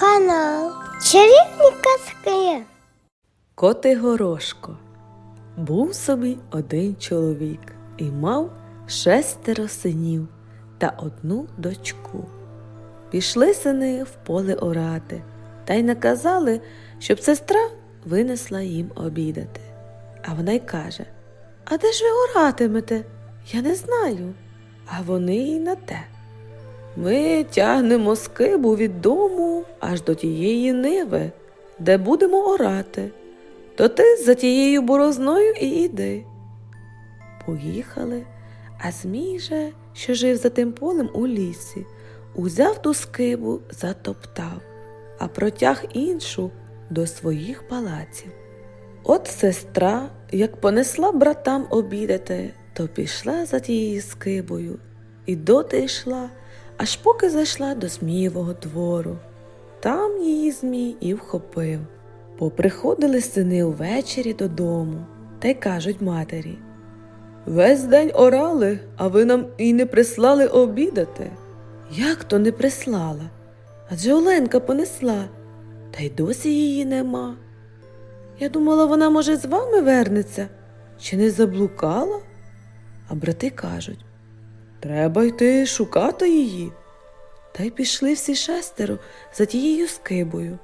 Канал Чарівні казки. Коти Горошко. Був собі один чоловік і мав шестеро синів та одну дочку. Пішли сини в поле орати та й наказали, щоб сестра винесла їм обідати. А вона й каже: А де ж ви оратимете? Я не знаю. А вони й на те. Ми тягнемо скибу від дому аж до тієї ниви, де будемо орати. То ти за тією борозною і йди. Поїхали, а Змій же, що жив за тим полем у лісі, узяв ту скибу, затоптав, а протяг іншу до своїх палаців. От сестра, як понесла братам обідати, то пішла за тією скибою, і доти йшла, аж поки зайшла до Змієвого двору. Там її Змій і вхопив. Поприходили сини увечері додому та й кажуть матері. Весь день орали, а ви нам і не прислали обідати. Як то не прислала? Адже Оленка понесла, та й досі її нема. Я думала, вона, може, з вами вернеться, чи не заблукала? А брати кажуть треба йти шукати її. Та й пішли всі шестеро за тією скибою.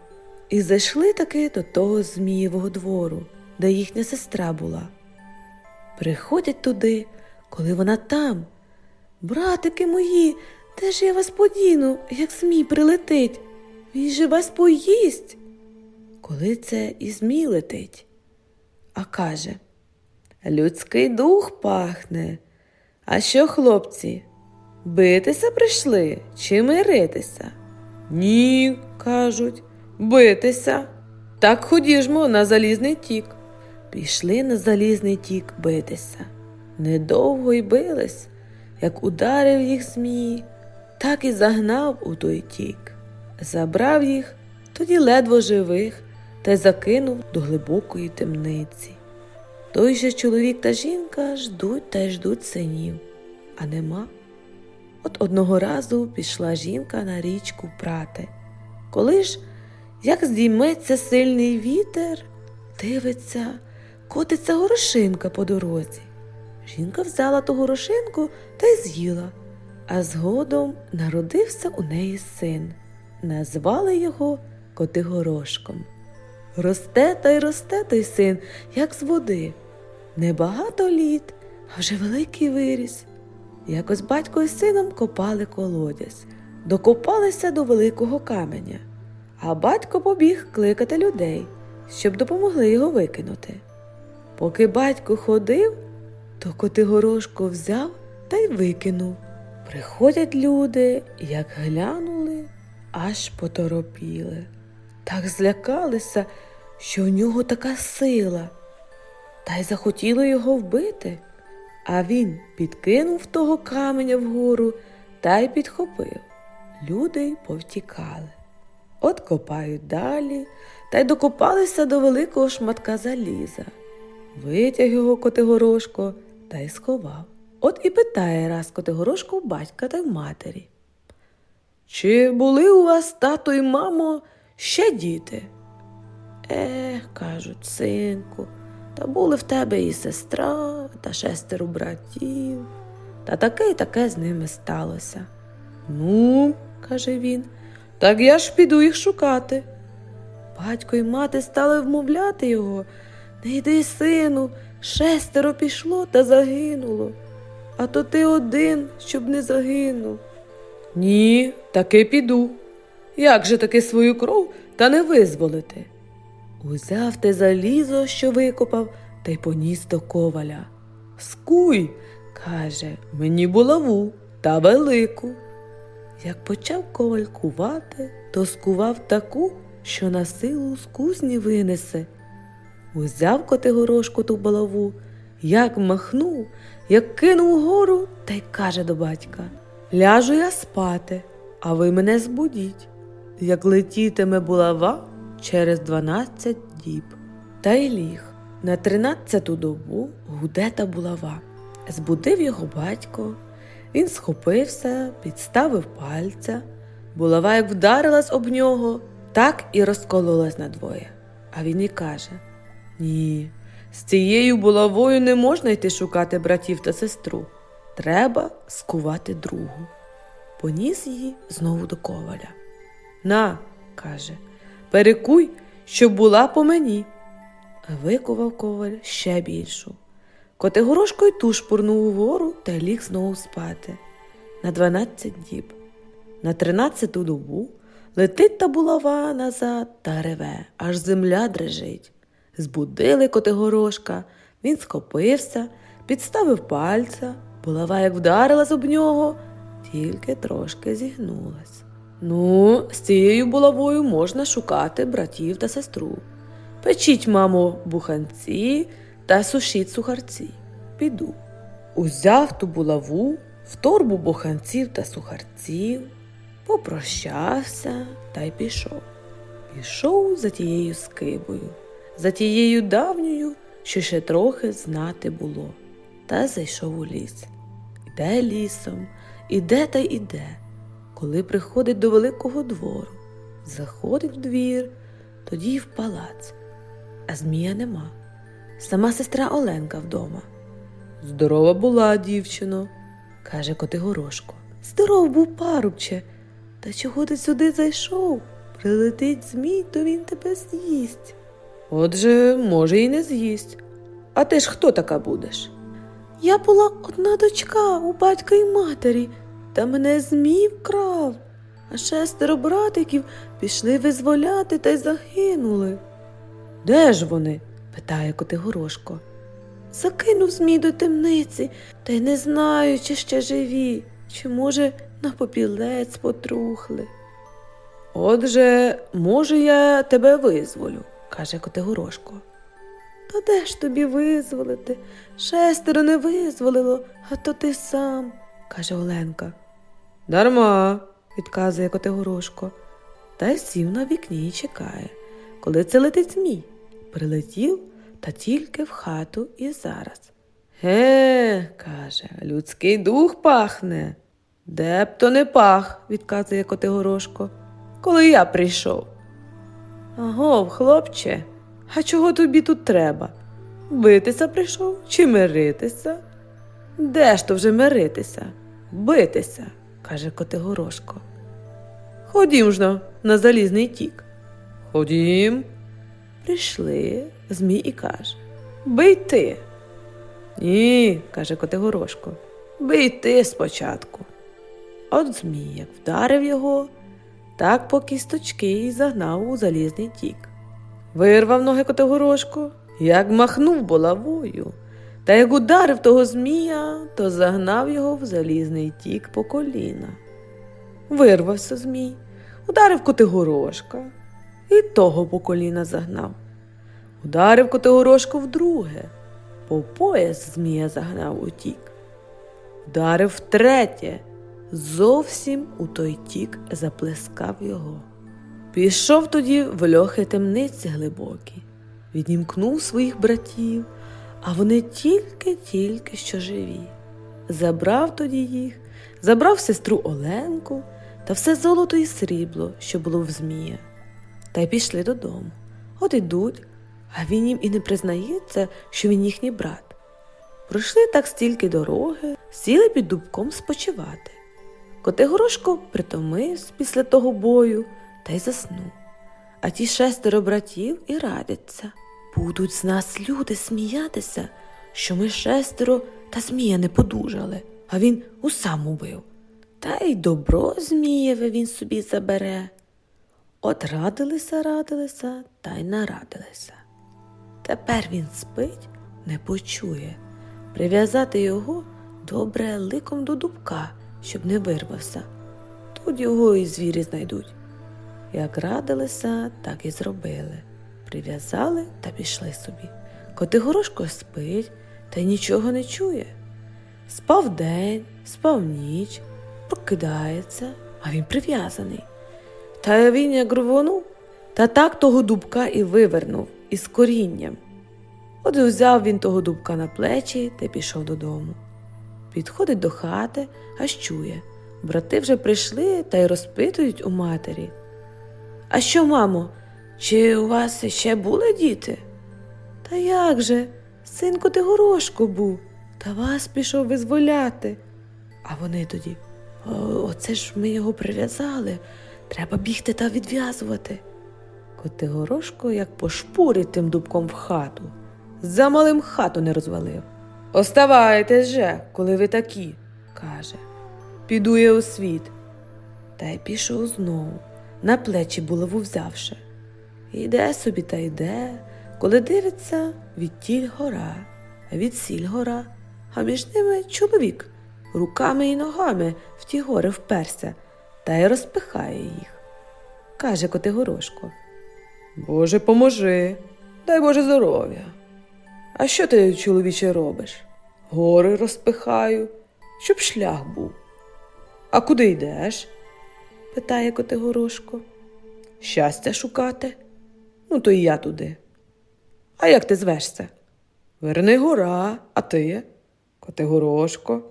І зайшли таки до того Змієвого двору, де їхня сестра була. Приходять туди, коли вона там. Братики мої, де ж я вас подіну, як Змій прилетить? Він же вас поїсть. Коли це і Змій летить. А каже Людський дух пахне. А що, хлопці, битися прийшли чи миритися? Ні, кажуть, битися. Так ходіжмо на залізний тік. Пішли на залізний тік битися. Недовго й бились, як ударив їх змій, так і загнав у той тік. Забрав їх, тоді ледво живих, та й закинув до глибокої темниці. Той же чоловік та жінка ждуть та й ждуть синів, а нема. От одного разу пішла жінка на річку прати. Коли ж, як здійметься сильний вітер, дивиться, котиться горошинка по дорозі. Жінка взяла ту горошинку та й з'їла, а згодом народився у неї син. Назвали його Котигорошком. Росте та й росте той син, як з води. Небагато літ, а вже великий виріс. Якось батько із сином копали колодязь, докопалися до великого каменя, а батько побіг кликати людей, щоб допомогли його викинути. Поки батько ходив, то Котигорошко взяв та й викинув. Приходять люди, як глянули, аж поторопіли. Так злякалися, що в нього така сила, та й захотіли його вбити. А він підкинув того каменя вгору та й підхопив. Люди повтікали. От копають далі та й докопалися до великого шматка заліза. Витяг його Котигорошко та й сховав. От і питає раз Котигорошко в батька та в матері. Чи були у вас тато і мамо ще діти? Ех, кажуть, синку, та були в тебе і сестра, та шестеро братів, та таке й таке з ними сталося. Ну, каже він, так я ж піду їх шукати. Батько й мати стали вмовляти його. Не йди, сину, шестеро пішло та загинуло. А то ти один, щоб не загинув. Ні, таки піду. Як же таки свою кров та не визволити? Узяв те залізо, що викопав, та й поніс до коваля. Скуй, каже, мені булаву та велику. Як почав коваль кувати, то скував таку, що на силу з кузні винесе. Узяв Котигорошко ту булаву, як махнув, як кинув гору та й каже до батька Ляжу я спати, а ви мене збудіть, як летітиме булава через дванадцять діб. Та й ліг. На тринадцяту добу гуде та булава. Збудив його батько. Він схопився, підставив пальця. Булава як вдарилась об нього, так і розкололась надвоє. А він і каже: Ні, з цією булавою не можна йти шукати братів та сестру. Треба скувати другу. Поніс її знову до коваля. На, каже, перекуй, щоб була по мені. Викував коваль ще більшу. Котигорошко й ту шпурнув угору та ліг знову спати. На дванадцять діб. На тринадцяту добу летить та булава назад та реве, аж земля дрижить. Збудили Котигорошка, він схопився, підставив пальця, булава як вдарилась об нього, тільки трошки зігнулась. Ну, з цією булавою можна шукати братів та сестру. Печіть, мамо, буханці та сушіть сухарці. Піду. Узяв ту булаву в торбу буханців та сухарців, попрощався та й пішов. Пішов за тією скибою, за тією давньою, що ще трохи знати було, та зайшов у ліс. Іде лісом, іде та й іде, коли приходить до великого двору, заходить в двір, тоді й в палац. А Змія нема. Сама сестра Оленка вдома. Здорова була, дівчино, каже Котигорошко. Здоров був парубче. Та чого ти сюди зайшов? Прилетить змій, то він тебе з'їсть. Отже, може, і не з'їсть. А ти ж хто така будеш? Я була одна дочка у батька і матері, та мене змій вкрав, а шестеро братиків пішли визволяти та й загинули. Де ж вони? питає Котигорошко. Закинув змій до темниці, та й не знаю, чи ще живі, чи, може, на попілець потрухли. Отже, може, я тебе визволю, каже Котигорошко. Та де ж тобі визволити? Шестеро не визволило, а то ти сам, каже Оленка. Дарма, відказує Котигорошко, та й сів на вікні і чекає, коли це летить змій. Прилетів та тільки в хату і зараз. Ге, каже, людський дух пахне. Де б то не пах, відказує Котигорошко, коли я прийшов. Агов, хлопче, а чого тобі тут треба? Битися прийшов чи миритися? Де ж то вже миритися? Битися, каже Котигорошко. Ходім ж но на залізний тік. Ходім. Прийшли, Змій і каже Бий ти. Ні, каже Котигорошко, бий ти спочатку. От Змій як вдарив його, так по кісточки й загнав у залізний тік. Вирвав ноги Котигорошко, як махнув булавою, та як ударив того змія, то загнав його в залізний тік по коліна. Вирвався змій, ударив Котигорошка і того по коліна загнав. Ударив Котигорошко вдруге, по пояс змія загнав у тік. Ударив втретє, зовсім у той тік заплескав його. Пішов тоді в льохи темниці глибокі, відімкнув своїх братів, а вони тільки-тільки що живі. Забрав тоді їх, забрав сестру Оленку та все золото і срібло, що було в Змія, та й пішли додому. От ідуть, а він їм і не признається, що він їхній брат. Пройшли так стільки дороги, сіли під дубком спочивати. Котигорошко притомився після того бою та й заснув. А ті шестеро братів і радяться. Будуть з нас люди сміятися, що ми шестеро та змія не подужали, а він усам убив. Та й добро змієве він собі забере. От радилися, радилися та й нарадилися. Тепер він спить, не почує. Прив'язати його добре ликом до дубка, щоб не вирвався. Тут його і звірі знайдуть. Як радилися, так і зробили. Прив'язали та пішли собі. Котигорошко спить та нічого не чує. Спав день, спав ніч, прокидається, а він прив'язаний. Та він як рвонув, та так того дубка і вивернув із корінням. От взяв він того дубка на плечі та пішов додому. Підходить до хати, аж чує. Брати вже прийшли та й розпитують у матері. А що, мамо, чи у вас ще були діти? Та як же, син Котигорошко був, та вас пішов визволяти. А вони тоді, «О, оце ж ми його прив'язали, треба бігти та відв'язувати. Котигорошко, як пошпурить тим дубком в хату, за малим хату не розвалив. Оставайте же, коли ви такі, каже. Піду я у світ. Та й пішов знову, на плечі булаву взявши. Іде собі та йде, коли дивиться, відтіль гора, а відсіль гора, а між ними чоловік руками і ногами в ті гори вперся та й розпихає їх. Каже Котигорошко. Боже, поможи, дай Боже здоров'я. А що ти, чоловіче, робиш? Гори розпихаю, щоб шлях був. А куди йдеш? питає Котигорошко. Щастя шукати? Ну, то і я туди. А як ти звешся? Верни гора, а ти? Котигорошко.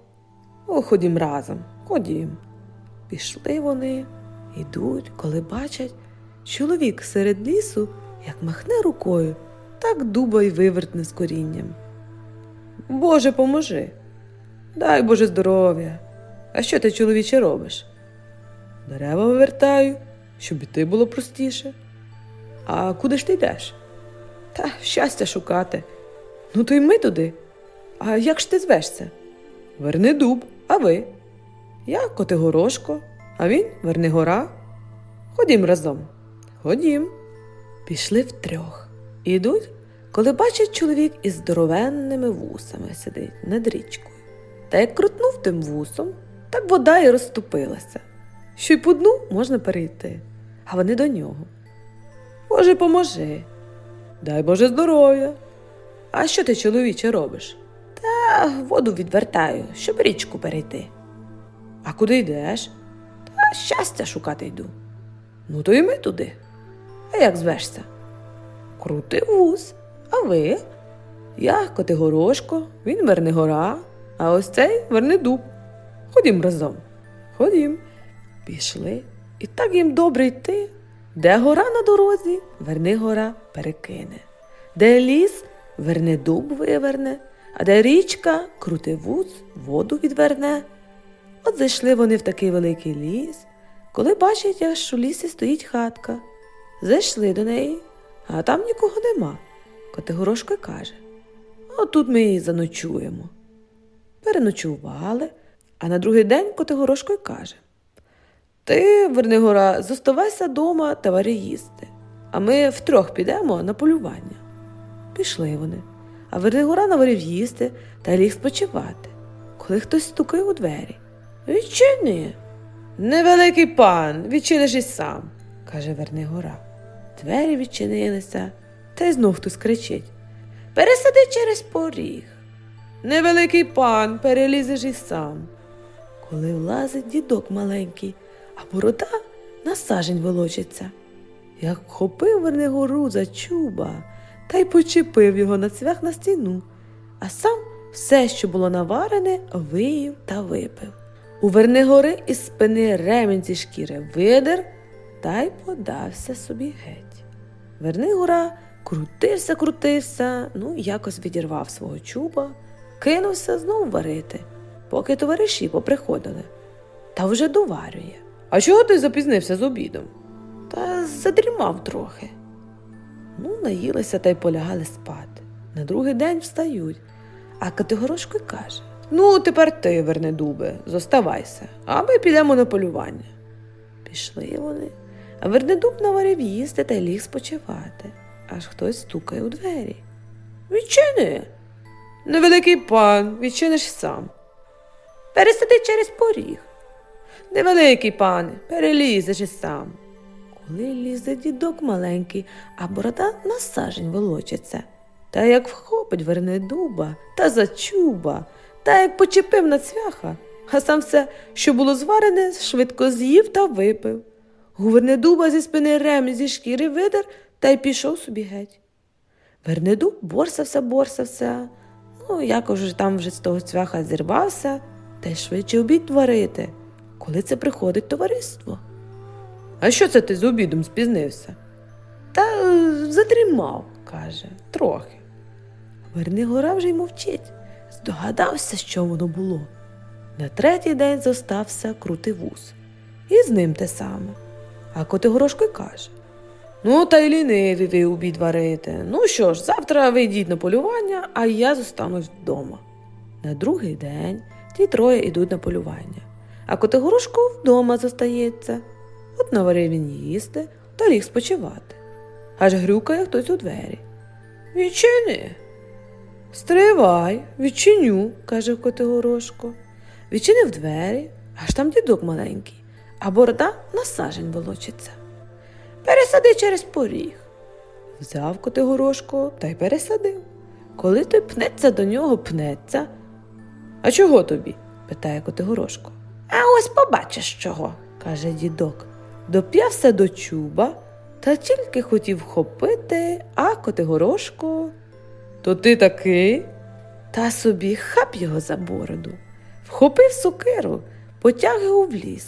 О, ходім разом, ходім. Пішли вони, йдуть, коли бачать, чоловік серед лісу, як махне рукою, так дуба й вивертне з корінням. Боже, поможи. Дай Боже здоров'я. А що ти, чоловіче, робиш? Дерева вивертаю, щоб іти було простіше. А куди ж ти йдеш? Та щастя шукати. Ну, то й ми туди. А як ж ти звешся? Верни дуб, а ви? Я Котигорошко, а він Вернигора. Ходім разом. Ходім. Пішли втрьох. Ідуть, коли бачать чоловік із здоровенними вусами сидить над річкою. Та як крутнув тим вусом, так вода і розступилася. Що й по дну можна перейти, а вони до нього. Боже, поможи. Дай Боже здоров'я. А що ти, чоловіче, робиш? Та воду відвертаю, щоб річку перейти. А куди йдеш? Та щастя шукати йду. Ну, то і ми туди. А як звешся? Крутий вуз. А ви? Я Котигорошко, він Вернигора, а ось цей Вернидуб. Ходім разом. Ходім. Пішли. І так їм добре йти. Де гора на дорозі, Вернигора перекине. Де ліс, Вернидуб виверне, а де річка, крутий вуз, воду відверне. От зайшли вони в такий великий ліс, коли бачать, що в лісі стоїть хатка. Зайшли до неї, а там нікого нема. Котигорошко каже: Отут ми і заночуємо. Переночували, а на другий день Котигорошко каже: Ти, Вернигора, зоставайся дома та вари їсти, а ми втрьох підемо на полювання. Пішли вони, а Вернигора наварив їсти та ліг спочивати, коли хтось стукає у двері. Відчини. Невеликий пан, відчиниш і сам, каже Вернигора. Двері відчинилися, та й знов хтось кричить. Пересади через поріг. Невеликий пан, перелізеш і сам. Коли влазить дідок маленький, а борода на сажень волочиться. Як вхопив Вернигору за чуба та й почепив його на цвях на стіну, а сам все, що було наварене, виїв та випив. У Вернигори із спини ремінь зі шкіри видер та й подався собі геть. Вернигора крутився, крутився, ну якось відірвав свого чуба, кинувся знов варити, поки товариші поприходили. Та вже доварює. А чого ти запізнився з обідом? Та задрімав трохи. Ну, наїлися та й полягали спати. На другий день встають, а Категорошко каже: Ну, тепер ти, Вернедубе, зоставайся, а ми підемо на полювання. Пішли вони, а Вернедуб наварив їсти та й ліг спочивати, аж хтось стукає у двері. Відчини. Невеликий пан, відчиниш сам. Пересиди через поріг. Невеликий пане, перелізеш і сам. Коли лізе дідок маленький, а борода на сажень волочиться. Та як вхопить верне дуба та зачуба, та як почепив на цвяха, а сам все, що було зварене, швидко з'їв та випив. Гувернедуба зі спини ремінь зі шкіри видер та й пішов собі геть. Вернедуб борсався, борсався, ну якось там вже з того цвяха зірвався, та й швидше обід варити, коли це приходить товариство. А що це ти з обідом спізнився? Та е, задрімав, каже, трохи. Вернигора вже й мовчить. Здогадався, що воно було. На третій день зостався крутий вуз. І з ним те саме. А Котигорошко й каже: Ну, та й ліниві ви обід варите. Ну що ж, завтра ви йдіть на полювання, а я зостанусь вдома. На другий день ті троє йдуть на полювання, а Котигорошко вдома зостається. От наварив він їсти та ліг спочивати. Аж грюкає хтось у двері. Відчини. Стривай, відчиню, каже Котигорошко. Відчинив двері, аж там дідок маленький, а борода на сажень волочиться. Пересади через поріг. Взяв Котигорошко та й пересадив. Коли той пнеться до нього, пнеться. А чого тобі? питає Котигорошко. А ось побачиш чого, каже дідок. Доп'явся до чуба та тільки хотів вхопити, а Котигорошко. То ти такий? Та собі хап його за бороду. Вхопив сокиру, потяг його в ліс,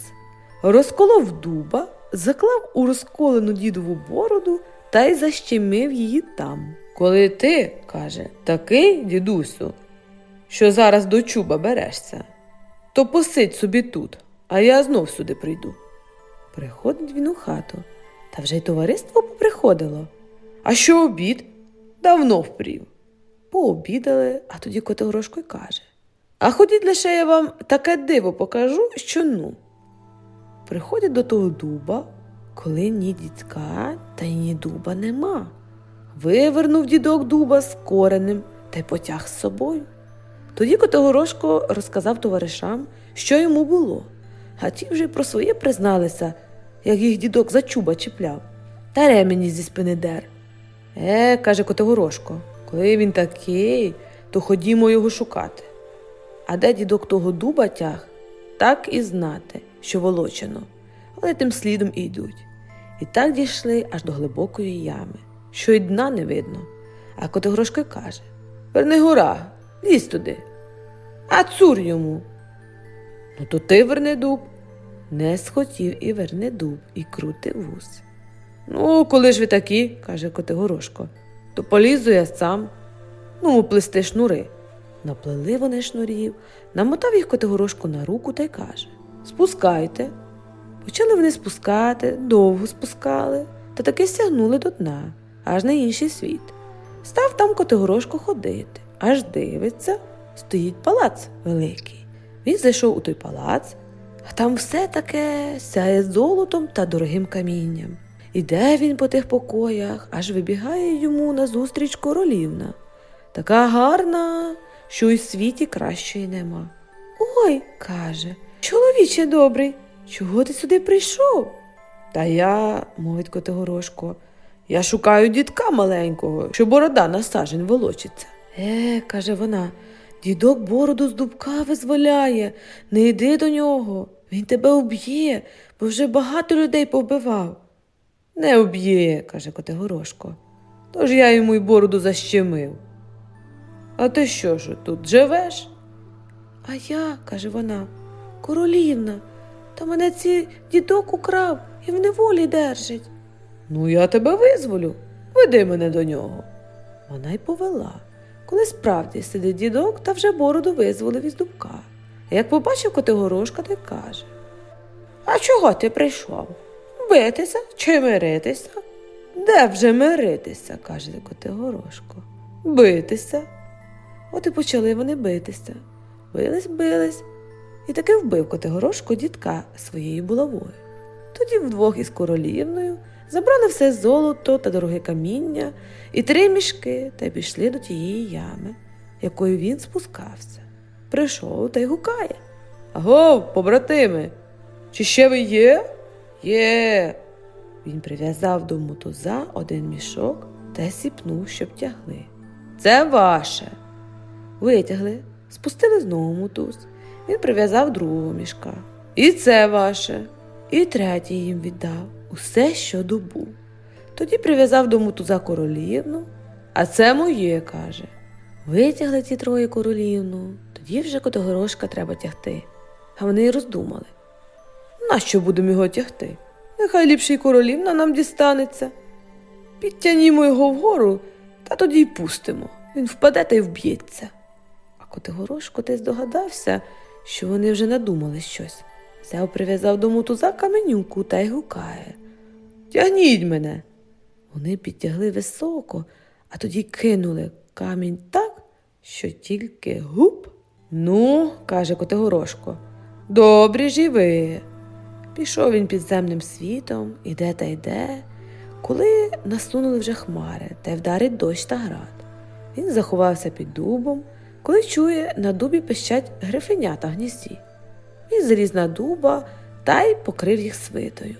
розколов дуба, заклав у розколену дідову бороду та й защемив її там. Коли ти, каже, такий, дідусю, що зараз до чуба берешся, то посидь собі тут, а я знов сюди прийду. Приходить він у хату, та вже й товариство поприходило. А що обід? Давно впрів. Пообідали, а тоді Котигорошко й каже. А ходіть лише я вам таке диво покажу, що ну. Приходять до того дуба, коли ні дідька та й ні дуба нема. Вивернув дідок дуба з коренем та й потяг з собою. Тоді Котигорошко розказав товаришам, що йому було, а ті вже й про своє призналися, як їх дідок за чуба чіпляв, та ремені зі спини дер. Е, каже Котигорошко, коли він такий, то ходімо його шукати. А де дідок того дуба тяг, так і знати, що волочено, але тим слідом і йдуть. І так дійшли аж до глибокої ями, що й дна не видно. А Котигорошко й каже Верни гора, лізь туди. А цур йому. Ну, то ти верни дуб. Не схотів і верни дуб, і крути вуз. Ну, коли ж ви такі, каже Котигорошко, то полізу я сам. Ну, плести шнури. Наплели вони шнурів, намотав їх Котигорошко на руку та й каже Спускайте. Почали вони спускати, довго спускали, та таки сягнули до дна, аж на інший світ. Став там Котигорошко ходити, аж дивиться, стоїть палац великий. Він зайшов у той палац, а там все таке сяє золотом та дорогим камінням. Іде він по тих покоях, аж вибігає йому назустріч королівна. Така гарна, що й світі кращої нема. Ой, каже, чоловіче добрий, чого ти сюди прийшов? Та я, мовить Котигорошко, я шукаю дідка маленького, що борода на сажень волочиться. Е, каже вона, дідок бороду з дубка визволяє, не йди до нього, він тебе уб'є, бо вже багато людей повбивав. Не уб'є, каже Котигорошко. Тож я йому й бороду защемив. А ти що ж тут живеш? А я, каже вона, королівна, та мене ці дідок украв і в неволі держить. Ну, я тебе визволю, веди мене до нього. Вона й повела, коли справді сидить дідок та вже бороду визволив із дубка. Як побачив Котигорошка, то й каже А чого ти прийшов? Битися чи миритися? Де вже миритися, каже Котигорошко. Битися. От і почали вони битися. Бились, бились, і таки вбив Котигорошко дідка своєю булавою. Тоді вдвох із королівною забрали все золото та дороге каміння і три мішки та пішли до тієї ями, якою він спускався. Прийшов та й гукає. Агов, побратими, чи ще ви є? Є. Він прив'язав до мотуза один мішок та сіпнув, щоб тягли. Це ваше. Витягли, спустили знову мотуз. Він прив'язав другого мішка. І це ваше. І третій їм віддав усе, що добув. Тоді прив'язав до мотуза королівну, а це моє, каже. Витягли ті троє королівну, тоді вже Котогорошка треба тягти. А вони й роздумали. Нащо будемо його тягти? нехай ліпше й королівна нам дістанеться. Підтянімо його вгору, та тоді й пустимо. Він впаде та й вб'ється. А Котигорошко ти здогадався, що вони вже надумали щось. Взяв прив'язав до мотуза каменюку та й гукає. Тягніть мене. Вони підтягли високо, а тоді кинули камінь так, що тільки гуп. Ну, каже Котигорошко, добрі ж і ви. Пішов він підземним світом, іде та йде, коли насунули вже хмари та й вдарить дощ та град. Він заховався під дубом, коли чує, на дубі пищать грифенята гнізді. Він заліз на дуба та й покрив їх свитою.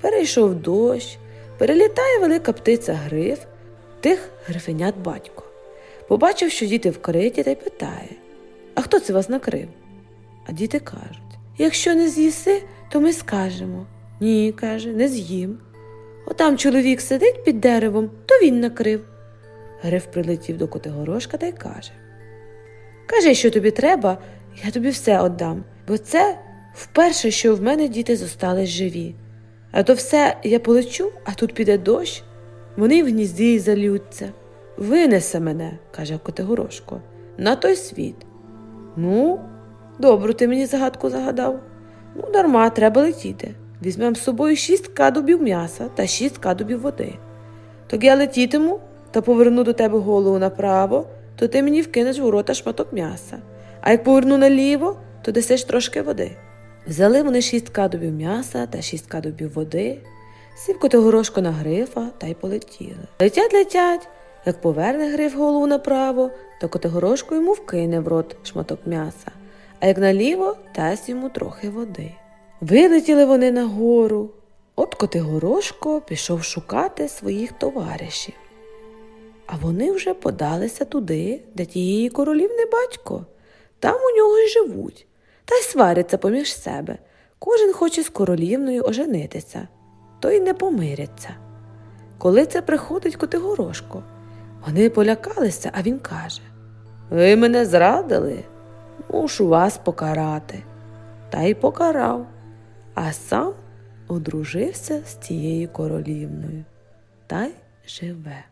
Перейшов дощ, перелітає велика птиця гриф, тих грифенят батько. Побачив, що діти вкриті, та й питає: А хто це вас накрив? А діти кажуть: якщо не з'їси, то ми скажемо. Ні, каже, не з'їм. Отам чоловік сидить під деревом, то він накрив. Гриф прилетів до Котигорошка та й каже: Кажи, що тобі треба, я тобі все отдам, бо це вперше, що в мене діти зостались живі. А то все я полечу, а тут піде дощ, вони в гнізді й залються. Винесе мене, каже Котигорошко, на той світ. Ну, добру ти мені загадку загадав. Ну, дарма, треба летіти. Візьмем з собою шість кадубів м'яса та шість кадубів води. Так я летітиму та поверну до тебе голову направо, то ти мені вкинеш в рота шматок м'яса. А як поверну наліво, то десиш трошки води. Взяли вони шість кадубів м'яса та шість кадубів води, сів Котигорошко на грифа та й полетіли. Летять, летять, як поверне гриф голову направо, то Котигорошко йому вкине в рот шматок м'яса, а як наліво, дасть йому трохи води. Вилетіли вони нагору. От Котигорошко пішов шукати своїх товаришів. А вони вже подалися туди, де тієї королівни батько. Там у нього й живуть, та й сваряться поміж себе. Кожен хоче з королівною оженитися, то й не помиряться. Коли це приходить Котигорошко, вони полякалися, а він каже: Ви мене зрадили, мушу вас покарати. Та й покарав, а сам одружився з тією королівною та й живе.